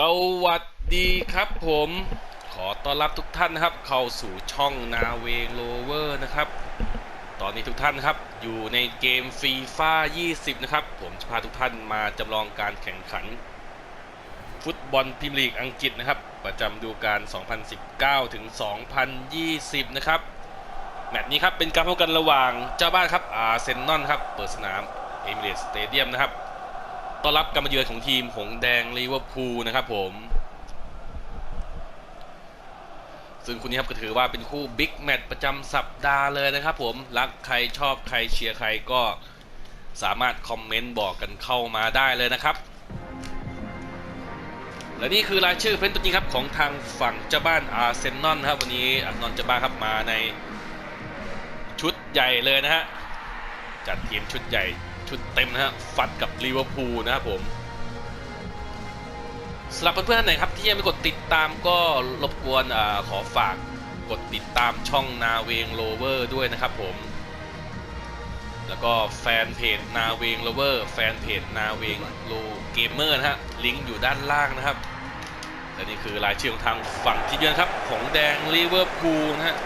สวัสดีครับผม ขอต้อนรับทุกท่านนะครับ เข้าสู่ช่องนาเวงโลเวอร์นะครับ ตอนนี้ทุกท่านนครับ อยู่ในเกมฟีฟ่า20 นะครับ ผมจะพาทุกท่านมาจำลองการแข่งขัน ฟุตบอลพรีเมียร์ลีกอังกฤษนะครับ ประจำดูกาล2019 ถึง 2020 นะครับ แมตช์นี้ครับเป็นการพบกันระหว่างเจ้าบ้านครับอาร์เซนอลครับ เปิดสนามเอมิเรตสเตเดียมนะครับ ต้อนรับการมาเยือนของทีมหงแดงลิเวอร์พูลนะครับผม ซึ่งคู่นี้ครับก็ถือว่าเป็นคู่บิ๊กแมตช์ประจำสัปดาห์เลยนะครับผมรักใครชอบใครเชียร์ใครก็สามารถคอมเมนต์บอกกันเข้ามาได้เลยนะครับ และนี่คือรายชื่อเพื่อนตัวจริงครับของทางฝั่งเจ้าบ้านอาร์เซนอลครับวันนี้อาร์เซนอลเจ้าบ้านครับมาในชุดใหญ่เลยนะฮะจัดทีมชุดใหญ่ ชุดเต็มนะฮะ ฟัดกับลิเวอร์พูลนะครับผมสำหรับเพื่อนๆท่านไหนครับ ที่ยังไม่กดติดตามก็รบกวนอาขอฝากกดติดตามช่องนาเวงโลเวอร์ด้วยนะครับผม แล้วก็แฟนเพจนาเวงโลเวอร์แฟนเพจนาเวงโลเกมเมอร์นะฮะ ลิงก์อยู่ด้านล่างนะครับและนี่คือรายชื่อของทางฝั่งที่เยือนครับหงแดงลิเวอร์พูลนะฮะ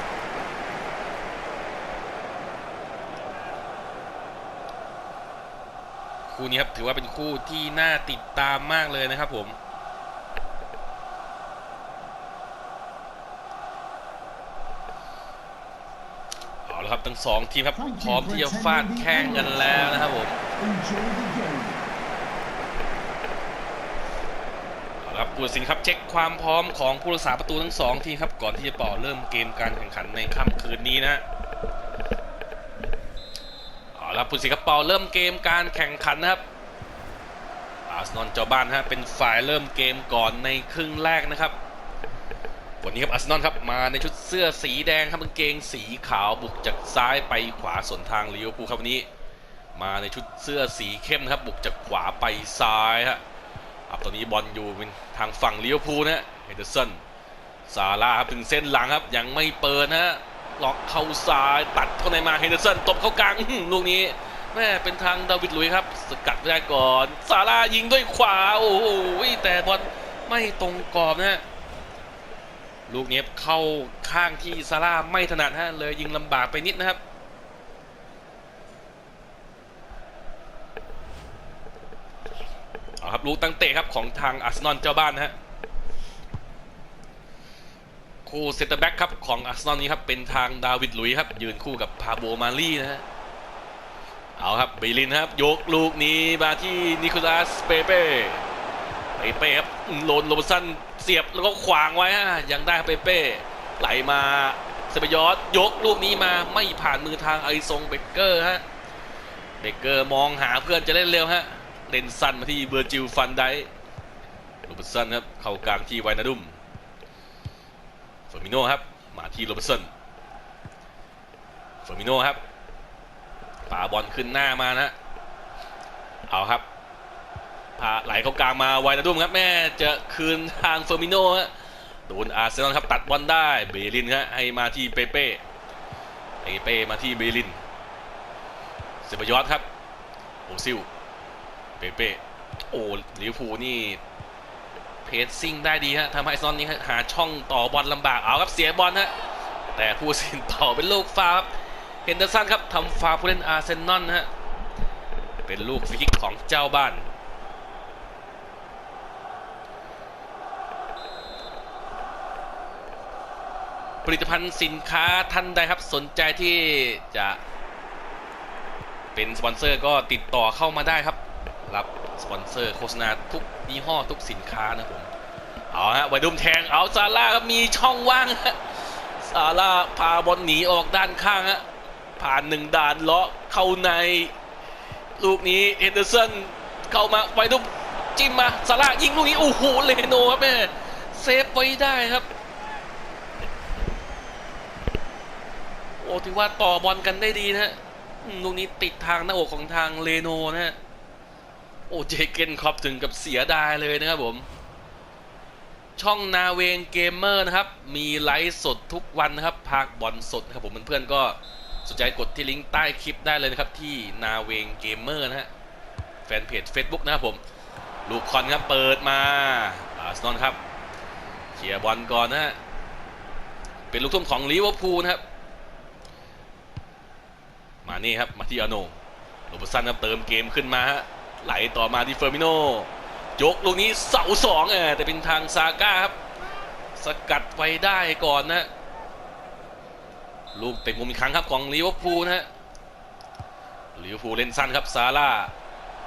คู่นี้ครับถือว่าเป็นคู่ที่น่าติดตามมากเลยนะครับผมเอาละครับทั้งสองทีมครับพร้อมที่จะฟาดแข่งกันแล้วนะครับผมเอาละครับผู้ตัดสินครับเช็คความพร้อมของผู้รักษาประตูทั้งสองทีมครับก่อนที่จะต่อเริ่มเกมการแข่งขันในค่ำคืนนี้นะฮะ ละครับผู้สินครับเป่าเริ่มเกมการแข่งขันนะครับอาร์เซนอลเจ้าบ้านฮะเป็นฝ่ายเริ่มเกมก่อนในครึ่งแรกนะครับ วันนี้ครับอาร์เซนอลครับมาในชุดเสื้อสีแดงครับกางเกงสีขาวบุกจากซ้ายไปขวาสวนทางลิเวอร์พูลครับวันนี้ มาในชุดเสื้อสีเข้มนะครับบุกจากขวาไปซ้ายฮะครับตอนนี้บอลอยู่เป็นทางฝั่งลิเวอร์พูลนะเฮเดอร์สันซาร่าครับถึงเส้นหลังครับยังไม่เปิดนะฮะ ล็อกเข้าซ้ายตัดเข้าในมาเฮนเดอร์สันตบเข้ากลางลูกนี้แม่เป็นทางดาวิดลุยครับ สกัดไม่ได้ก่อนซาร่ายิงด้วยขวาโอ้โหแต่บอลไม่ตรงกรอบนะฮะลูกนี้เข้าข้างที่ซาร่าไม่ถนัดฮะเลยยิงลำบากไปนิดนะครับเอาครับลูกตั้งเตะครับของทางอาร์เซนอลเจ้าบ้านนะฮะ คู่เซนเตอร์แบ็กครับของอาร์เซนอลนี้ครับเป็นทางดาวิดลุยครับยืนคู่กับพาโบมาลีนะฮะเอาครับเบลินครับยกลูกนี้มาที่นิโคลัสเปเป้เปเป้ครับโลนโรบสันเสียบแล้วก็ขวางไว้ฮะยังได้เปเป้ไหลมาเซเบยอสยกลูกนี้มาไม่ผ่านมือทางไอซงเบเกอร์ฮะเบเกอร์มองหาเพื่อนจะเล่นเร็วฮะเล่นสั้นมาที่เบอร์จิลฟันไดโรบสันครับเข้ากลางที่ไวนาดุม เฟอร์มิโนครับมาที่โรเบร์ตสันเฟอร์มิโนครับปาบอลขึ้นหน้ามานะเอาครับพาไหลเข้ากลางมาไวนาดุมครับแม่จะคืนทางเฟอร์มิโนฮะโดนอาร์เซนอลครับตัดบอลได้เบลินครับให้มาที่เปเป้เปเป้มาที่เบลินเซบายอสครับโอซิลเปเป้โอ้ลิเวอร์พูลนี่ เพสซิ่งได้ดีฮะทำให้ซอนนี้หาช่องต่อบอลลำบากเอาครับเสียบอลฮะแต่ผู้สินต่อเป็นลูกฟาวครับเฮนเดอร์สันครับทำฟาวผู้เล่นอาร์เซนอลฮะเป็นลูกฟรีคิกของเจ้าบ้านผลิตภัณฑ์สินค้าท่านใดครับสนใจที่จะเป็นสปอนเซอร์ก็ติดต่อเข้ามาได้ครับ รับสปอนเซอร์โฆษณาทุก ยี่ห้อทุกสินค้านะผมเอาฮะไวดุมแทงเอาซาร่าครับมีช่องว่างฮะซาร่าพาบอลหนีออกด้านข้างฮะผ่านหนึ่งด่านเลาะเข้าในลูกนี้เฮนเดอร์สันเข้ามาไวดุมจิ้มมาซาร่ายิงลูกนี้โอ้โหเลโนครับแม่เซฟไว้ได้ครับโอ้ถือว่าต่อบอลกันได้ดีนะฮะลูกนี้ติดทางหน้าอกของทางเลโนนะฮะ โอ้เจเกนครอปถึงกับเสียดายเลยนะครับผม ช่องนาเวงเกมเมอร์นะครับ มีไลฟ์สดทุกวันนะครับพากบอลสดครับผมเพื่อนๆก็สนใจกดที่ลิงก์ใต้คลิปได้เลยนะครับ ที่นาเวงเกมเมอร์นะฮะแฟนเพจ Facebook นะครับผมลูกคอนครับเปิดมาอาร์ซนอลครับเคลียบอลก่อนนะฮะเป็นลูกทุ่มของลิเวอร์พูลนะครับ มานี่ครับมาที่อโนโรบสันครับเติมเกมขึ้นมาฮะ ไหลต่อมาที่เฟอร์มิโนยกลูกนี้เสาสองเออแต่เป็นทางซาก้าครับ สกัดไว้ได้ก่อนนะลูกเตะมุมอีกครั้งครับของลิเวอร์พูลนะฮะลิเวอร์พูลเล่นสั้นครับซาร่า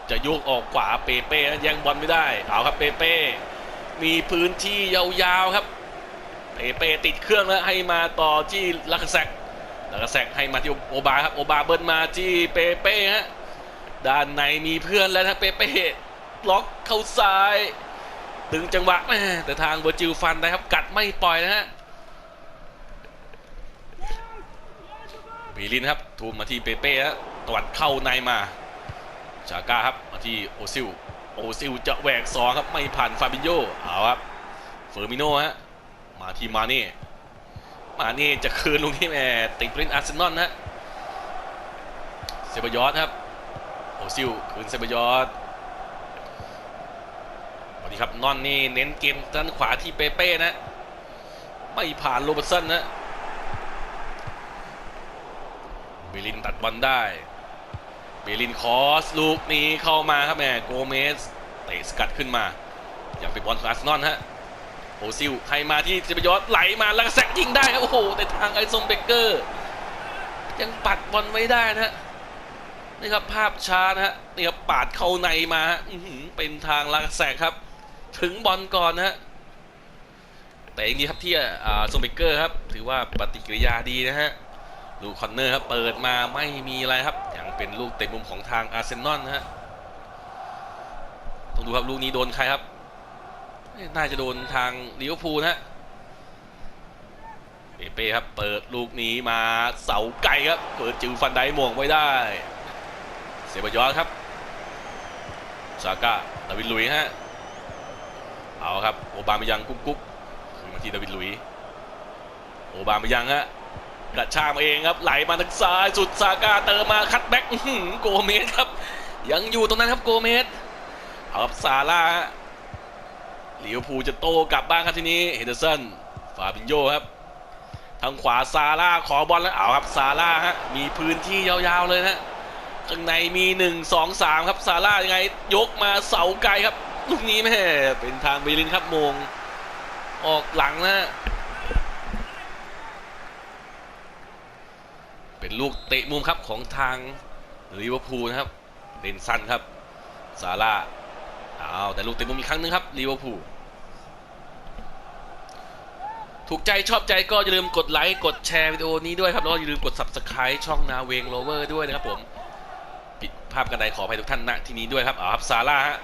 จะโยกออกขวาเปเป้นะแย่งบอลไม่ได้เอาครับเปเป้มีพื้นที่ยาวๆครับเปเป้ติดเครื่องแล้วให้มาต่อที่ลักแซกลักแซกให้มาที่โอบาครับโอบาเบิ้ลมาที่เปเป้ฮะ ด้านในมีเพื่อนแล้วนะเปเป้ล็อกเข้าซ้ายตึงจังหวะแต่ทางเวอร์จิลฟันนะครับ กัดไม่ปล่อยนะฮะบีลินครับทูมมาที่เปเป้ฮะตวัดเข้าในมาชาก้าครับมาที่โอซิลโอซิลจะแหวกสองครับไม่ผ่านฟาบิโยเอาครับเฟอร์มิโนฮะมาที่มาเน่มาเน่จะคืนลูกนี้แม่ติดผู้เล่นอาร์เซนอลนะฮะเซบายอสครับ โอซิลคืนเซบยอสวันนี้ครับนอนนี่เน้นเกมด้านขวาที่เปเป้นะ ไม่ผ่านโรเบร์ตสันนะเบลินตัดบอลได้เบลินคอสลูกนี้เข้ามาครับแม่โกเมสเตะสกัดขึ้นมา อย่างเป็นบอลของอาร์เซนอลฮะโอซิลให้มาที่เจเปยอสไหลมาแล้วก็แซกยิงได้ครับโอ้โหแต่ทางไอซงเบเกอร์ ยังปัดบอลไว้ได้นะฮะ นี่ครับภาพช้านะฮะนี่ครับปาดเข้าในมาอือเป็นทางลักแซกครับ ถึงบอลก่อนนะฮะแต่อย่างนี้ครับที่อ่าซงเบเกอร์ครับ ถือว่าปฏิกิริยาดีนะฮะลูกคอนเนอร์ครับเปิดมาไม่มีอะไรครับยังเป็นลูกเตะมุมของทางอาร์เซนอลนะฮะต้องดูครับลูกนี้โดนใครครับ น่าจะโดนทางลิเวอร์พูลนะฮะเปเป้ครับเปิดลูกนี้มาเสาไกลครับ เปิดจิวฟันไดหม่วงไว้ได้ เซบายอสครับซาก้าดาวิดลุยฮะเอาครับโอบามายังกุ๊กกุ๊กคืนมาที่ดาวิดลุยโอบามายังฮะกระชากมาเองครับไหลมาทางซ้ายสุดซาก้าเติมมาคัดแบ็กโกเมสครับ ยังอยู่ตรงนั้นครับโกเมสเอาครับซาร่าฮะลิเวอร์พูลจะโตกลับบ้านครับทีนี้เฮเดอร์สันฟาบินโยครับทางขวาซาร่าขอบอลแล้วเอาครับซาร่าฮะมีพื้นที่ยาวๆเลยนะ ข้างในมี1 2 3ครับซาร่ายังไง ยกมาเสาไกลครับลูกนี้แม่เป็นทางเบลินครับมง ออกหลังนะเป็นลูกเตะมุมครับของทางลิเวอร์พูลนะครับเล่นสั้นครับซาร่าเอาแต่ลูกเตะมุมอีกครั้งหนึงครับลิเวอร์พูลถูกใจชอบใจก็อย่าลืมกดไลค์ กดแชร์วิดีโอนี้ด้วยครับ แล้วก็อย่าลืมกด subscribe ช่องนาเวงโรเวอร์ด้วยนะครับผม ภาพกันใดขออภัยทุกท่านณที่นี้ด้วยครับเอาครับซาร่าฮะ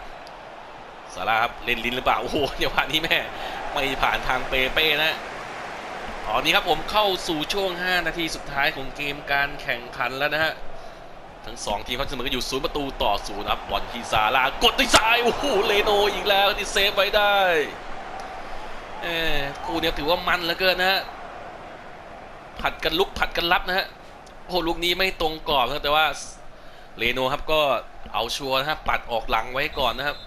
ซาร่าครับเล่นลิ้นหรือเปล่าโอ้โหเดี๋ยววันนี้แม่ไม่ผ่านทางเปเป้นะตอนนี้ครับผมเข้าสู่ช่วง 5 นาทีสุดท้ายของเกมการแข่งขันแล้วนะฮะทั้งสองทีมเขาเสมอกันอยู่ศูนย์ประตูต่อศูนย์ครับบอลที่ซาร่ากดด้วยซ้ายโอ้โหเลโนอีกแล้วที่เซฟไว้ได้เออคู่เนี้ยถือว่ามันเหลือเกินนะฮะผัดกันลุกผัดกันรับนะฮะโอ้ลูกนี้ไม่ตรงกรอบนะแต่ว่า เลโนครับก็เอาชัวร์นะครับปัดออกหลังไว้ก่อนนะครับ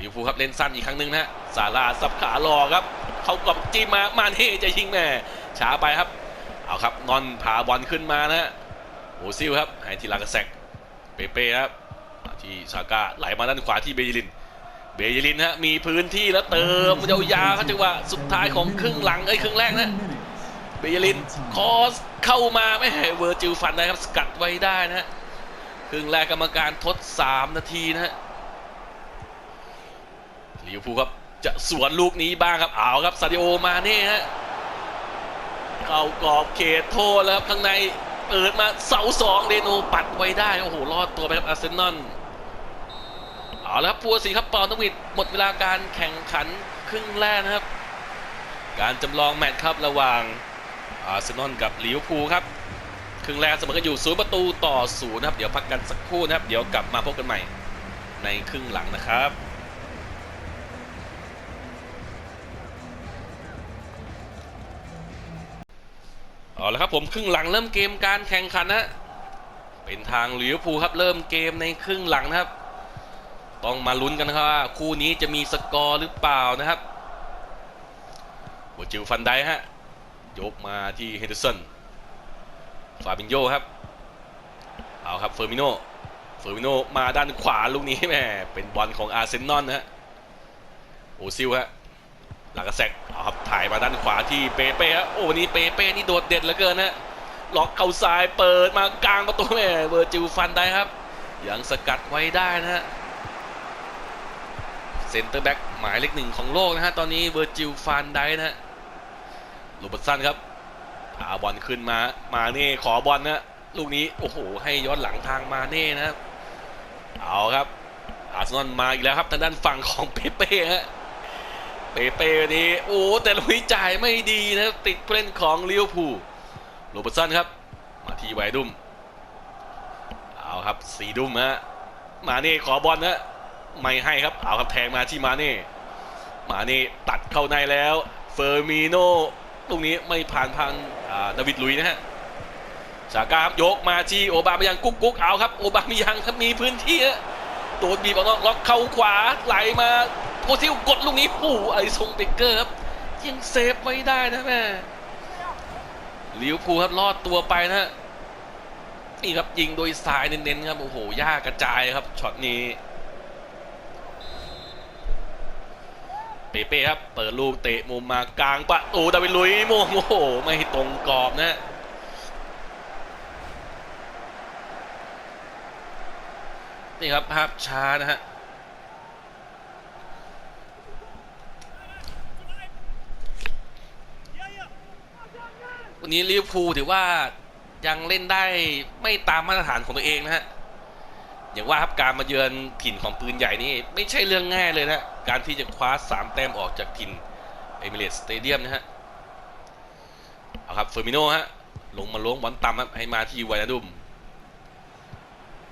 ลิวอร์พูครับเล่นสั้นอีกครั้งหนึ่งนะฮะซาราสับขาลอครับ เขากลับจิ้มมามาเน่จะยิงแม่ช้าไปครับ เอาครับนอนพาบอลขึ้นมานะฮะโอซิลครับให้ทีลากาแซกเปเป้ครับที่ซาก้าไหลมาด้านขวาที่เบยลิน เบยลินฮะมีพื้นที่แล้วเติมยาวๆเขาจังหวะสุดท้ายของครึ่งหลังไอ้ครึ่งแรกนะ บยลินคอสเข้ามาไม่ให้เวอร์จิลฟันนะครับ สกัดไว้ได้นะฮะครึ่งแรกกรรมการทด 3 นาทีนะฮะลิวอร์พูลครับจะสวนลูกนี้บ้างครับเอาครับซาดิโอมาเน่ฮะเข้ากรอบเขตโทษแล้วครับข้างในเปิดมาเสาสองเรโนปัดไว้ได้โอ้โหรอดตัวไปครับอาร์เซนอลเอาละครับพัวสีครับเปาต้องวิดหมดเวลาการแข่งขันครึ่งแรกนะครับ การจำลองแมตช์ครับระหว่าง อาร์เซนอลกับลิเวอร์พูลครับครึ่งแรกเสมอกันอยู่ศูนย์ประตูต่อศูนย์นะครับ เดี๋ยวพักกันสักครู่นะครับ เดี๋ยวกลับมาพบกันใหม่ ในครึ่งหลังนะครับเอาละครับผมครึ่งหลังเริ่มเกมการแข่งขันนะเป็นทางลิเวอร์พูลครับเริ่มเกมในครึ่งหลังนะครับ ต้องมาลุ้นกันนะครับว่าคู่นี้จะมีสกอร์หรือเปล่านะครับหัวจิวฟันไดฮะ ยกมาที่เฮนเดอร์สันฟาบินโยครับ เอาครับเฟอร์มิโนเฟอร์มิโนมาด้านขวาลูกนี้แม่เป็นบอลของอาร์เซนอลนะฮะโอซิลฮะหลังกระแซกเอาครับถ่ายมาด้านขวาที่เปเป้ฮะโอ้วันนี้เปเป้นี่โดดเด่นเหลือเกินนะล็อกเข้าซ้ายเปิดมากลางประตูแม่เวอร์จิลฟันได้ครับ ยังสกัดไว้ได้นะฮะเซนเตอร์แบ็กหมายเลขหนึ่งของโลกนะฮะตอนนี้เวอร์จิลฟันได้นะฮะ โรเบิร์ตสันครับพาบอลขึ้นมา มาเน่ขอบอลนะลูกนี้โอ้โหให้ย้อนหลังทางมาเน่นะครับเอาครับ อาร์เซนอลมาอีกแล้วครับทางด้านฝั่งของเปเป้ฮะเปเป้นี่โอ้แต่ลุยจ่ายไม่ดีนะติดผู้เล่นของลิเวอร์พูลโรเบิร์ตสันครับ มาที่ไวดุมเอาครับสีดุมฮะมาเน่ขอบอลนะไม่ให้ครับเอาครับแทงมาที่มาเน่มาเน่ตัดเข้าในแล้วเฟอร์มิโน ตรงนี้ไม่ผ่านทางดาวิดลุยนะฮะชากาครับยกมาที่โอบามายังกุ๊กกุ๊กเอาครับโอบามายังครับมีพื้นที่ตัวบีบออกนอกล็อกเข้าขวาไหลมาโอซิลกดลูกนี้โอ้ไอซงเบเกอร์ครับยังเซฟไว้ได้นะแม่ลิวอร์พูครับรอดตัวไปนะฮะนี่ครับยิงโดยสายเน้นๆครับโอ้โหย่ากระจายครับช็อตนี้ เปเป้ครับเปิดลูกเตะมุมมากลางประตูดาวิลุยโมงโอ้โหไม่ตรงกรอบนะนี่ครับภาพช้านะฮะวันนี้ลิเวอร์พูลถือว่ายังเล่นได้ไม่ตามมาตรฐานของตัวเองนะฮะอย่างว่าครับการมาเยือนถิ่นของปืนใหญ่นี่ไม่ใช่เรื่องง่ายเลยนะ การที่จะคว้าสามแต้มออกจากถิ่นเอมิเรตสเตเดียมนะฮะ เอาครับเฟอร์มิโนฮะ ลงมาล้วงบอลต่ำครับให้มาที่ไวนาดุม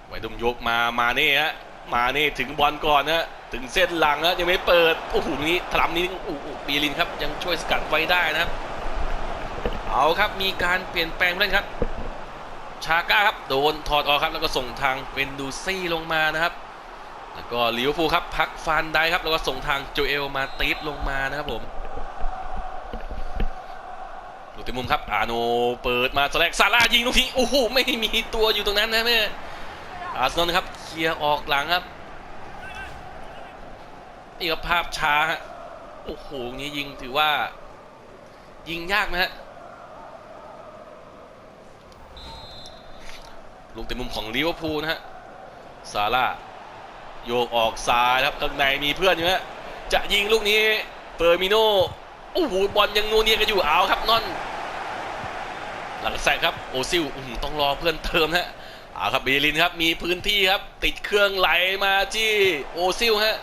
ไวนาดุมยกมามาเน่ฮะ มาเน่ถึงบอลก่อนนะถึงเส้นหลังนะยังไม่เปิด โอ้โหนี้ถลำนี้โอ้โหปีลินครับ ยังช่วยสกัดไว้ได้นะครับ เอาครับมีการเปลี่ยนแปลงเล่นครับ ชาก้าครับ โดนถอดออกครับแล้วก็ส่งทางเวนดูซี่ลงมานะครับ แล้วก็ลิเวอร์พูลครับพักฟานได้ครับแล้วก็ส่งทางโจเอลมาตีฟลงมานะครับผมลูกเต็มมุมครับอาโนเปิดมาสแลกซาร่ายิงลูกนี้โอ้โหไม่มีตัวอยู่ตรงนั้นนะแม่อาร์เซนอลครับเคลียร์ออกหลังครับนี่ครับภาพช้าฮะโอ้โหนี้ยิงถือว่า ยิงยากนะฮะลูกเต็มมุมของลิเวอร์พูลนะฮะซาร่า โยกออกซ้ายครับข้างในมีเพื่อนอยู่ฮะจะยิงลูกนี้เปอร์มิโนโอ้โหบอลยังนูเนียกันอยู่เอาครับนอน หลังแซงครับโอซิลต้องรอเพื่อนเติมฮะเอาครับเบลินครับมีพื้นที่ครับ ติดเครื่องไหลมาที่โอซิลฮะ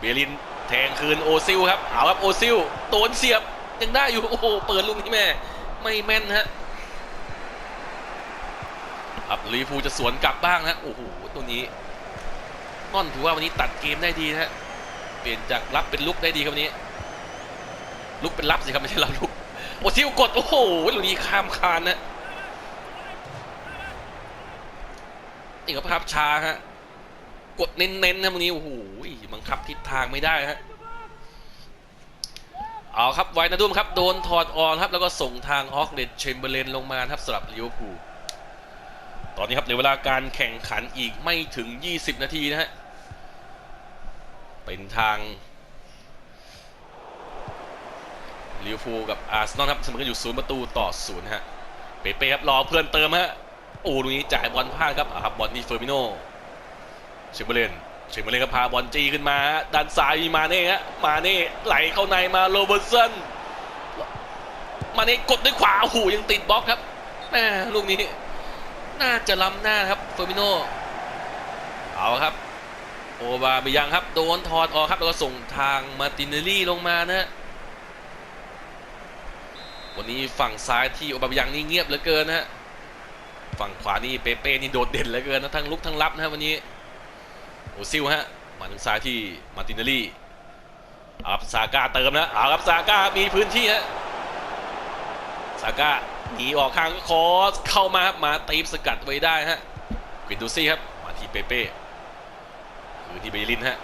เบลินแทงคืนโอซิลครับเอาครับโอซิลโดนเสียบยังได้อยู่โอ้โหเปิดลูกนี้แม่ไม่แม่นฮะครับลิเวอร์พูจะสวนกลับบ้างนะโอ้โหตัวนี้ น่อนถือว่าวันนี้ตัดเกมได้ดีนะฮะเปลี่ยนจากรับเป็นลุกได้ดีครับวันนี้ ลุกเป็นรับสิครับไม่ใช่รับลุกโอ้ทิวกดโอ้โหลูกนี้ข้ามคานนะนี่ก็ภาพช้าฮะกดเน้นๆนะวันนี้โอ้โหบังคับทิศทางไม่ได้ฮะเอาครับไวนาดุมครับโดนถอดออกครับแล้วก็ส่งทางออกเลดเชมเบอร์เลนลงมาครับสำหรับลิเวอร์พูล ตอนนี้ครับเหลือเวลาการแข่งขันอีกไม่ถึง 20 นาทีนะฮะ เป็นทางลิวอร์พูกับอาร์เซนอลครับเสมอกันอยู่ศูนย์ประตูต่อศูนย์ฮะ เปเป้ครับรอเพื่อนเติมฮะ โอ้ลูกนี้จ่ายบอลพลาดครับอะครับบอลนี่เฟอร์มิโนเชมเบอร์เลนเชมเบอร์เลนก็พาบอลจี้ขึ้นมาฮะด้านซ้ายมีมาเน่ฮะ มาเน่ไหลเข้าในมาโรเบิร์ตสันมาเน่กดด้วยขวาโอ้โหยังติดบล็อกครับแม่ลูกนี้ น่าจะล้ำหน้าครับเฟอร์มิโนเอาครับ โอบาไปยังครับ โดนถอดออกครับ แล้วก็ส่งทางมาตินเนลลี่ลงมานะวันนี้ฝั่งซ้ายที่โอบาไปยังนี่เงียบเหลือเกินนะฮะฝั่งขวานี่เปเป้นี่โดดเด่นเหลือเกินนะทั้งลุกทั้งรับนะวันนี้โอซิลฮะมาทางซ้ายที่มาตินเนลลี่เอาครับซาก้าเติมนะเอาครับซาก้ามีพื้นที่ฮะซาก้า หนีออกข้างคอสเข้ามาครับมาตีสกัดไว้ได้ฮะกวินดูซี่ครับมาที่เปเป้คือที่เบยลินฮะ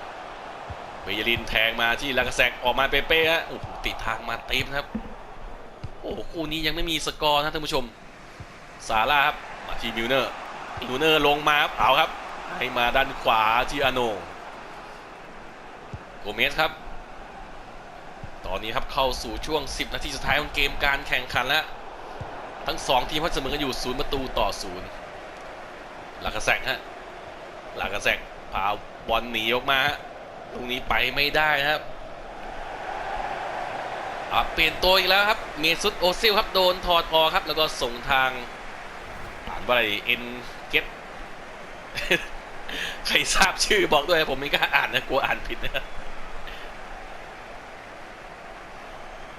เบยลินแทงมาที่ลากาแซกออกมาเปเป้ฮะโอ้โหติดทางมาตีมครับโอ้คู่นี้ยังไม่มีสกอร์นะท่านผู้ชมซาร่าครับมาที่มิลเนอร์มิลเนอร์ลงมาครับเอาครับให้มาด้านขวาที่อโนโกเมสครับ ตอนนี้ครับเข้าสู่ช่วง 10 นาทีสุดท้ายของเกมการแข่งขันแล้ว ทั้งสองทีมพัดเสมอกันอยู่ศูนย์ประตูต่อศูนย์ลากาแซกฮะหลากาแซกพาบอลหนีออกมาฮะตรงนี้ไปไม่ได้นะครับเปลี่ยนตัวอีกแล้วครับ เมซุตโอซิลครับโดนถอดออกครับ แล้วก็ส่งทางอ่านว่าอะไรเอ็นเกตใครทราบชื่อบอกด้วยผมไม่กล้าอ่านนะกลัวอ่านผิดนะ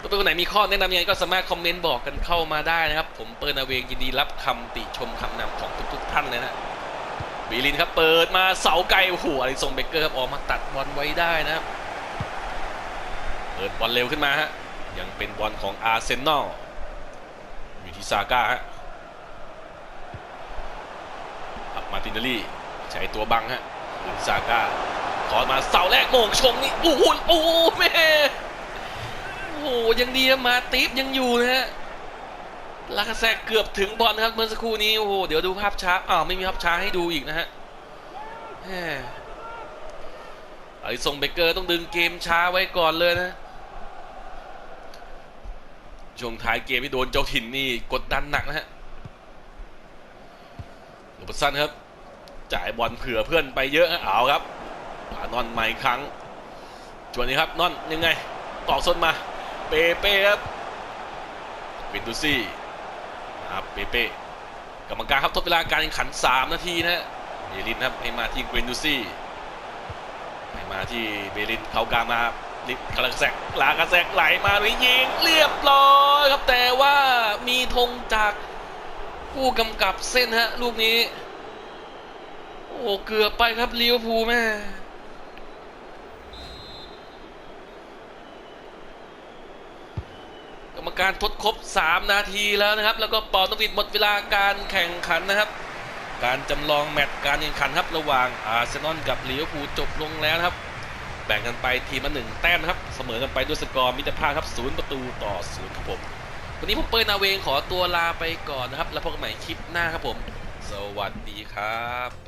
ครับถ้าเป็นคนไหนมีข้อแนะนำยังไงก็สามารถคอมเมนต์บอกกันเข้ามาได้นะครับ ผมเปิดนาเวงยินดีรับคำติชมคำนำของทุกๆท่านเลยนะบีลินครับเปิดมาเสาไกลโอ้โหอลิซงเบเกอร์ครับออกมาตัดบอลไว้ได้นะครับเปิดบอลเร็วขึ้นมาฮะยังเป็นบอลของอาร์เซนอลอยู่ที่ซาก้าฮะอับมาตินเนลลี่ใช้ตัวบังฮะอยู่ที่ซาก้าขอมาเสาแรกโมงชงนี่โอ้โหโอ้แม่ หยังดีนะมาติฟยังอยู่นะฮะลากาแซกเกือบถึงบอลนะครับเมื่อสักครู่นี้โอ้โหเดี๋ยวดูภาพช้าอ้าวไม่มีภาพช้าให้ดูอีกนะฮะแหมไอซงเบเกอร์ต้องดึงเกมช้าไว้ก่อนเลยนะช่วงท้ายเกมที่โดนเจ้าถิ่นนี่กดดันหนักนะฮะโรเบร์ตสันครับ จ่ายบอลเผื่อเพื่อนไปเยอะฮะเอาครับปานอนใหม่ครั้งจวนนี้ครับนอนยังไงตอกส้นมา ปเป้ครับวินดูซี่ครับเปเป้กรรมการครับทดเวลาการแข่งขัน 3 นาทีนะฮะเบลินครับให้มาที่เวนดูซี่ให้มาที่เบลินเขากลางมาลิคาราแซกลากาแซกไหลมาหรือยิงเรียบร้อยครับแต่ว่ามีธงจากผู้กำกับเส้นฮะลูกนี้ โอ้เกือบไปครับลิเวอร์พูลแม่ รรมการทดครบ 3 นาทีแล้วนะครับ แล้วก็เป่านกหวีดหมดเวลาการแข่งขันนะครับ การจำลองแมตช์การแข่งขันครับระหว่างอาร์เซนอลกับลิเวอร์พูลจบลงแล้วนะครับ แบ่งกันไปทีมละหนึ่งแต้มนะครับ เสมอกันไปด้วยสกอร์มิตรภาพครับศูนย์ประตูต่อศูนย์ครับผมวันนี้ผมเปิดนาเวงขอตัวลาไปก่อนนะครับ แล้วพบกันใหม่คลิปหน้าครับผม สวัสดีครับ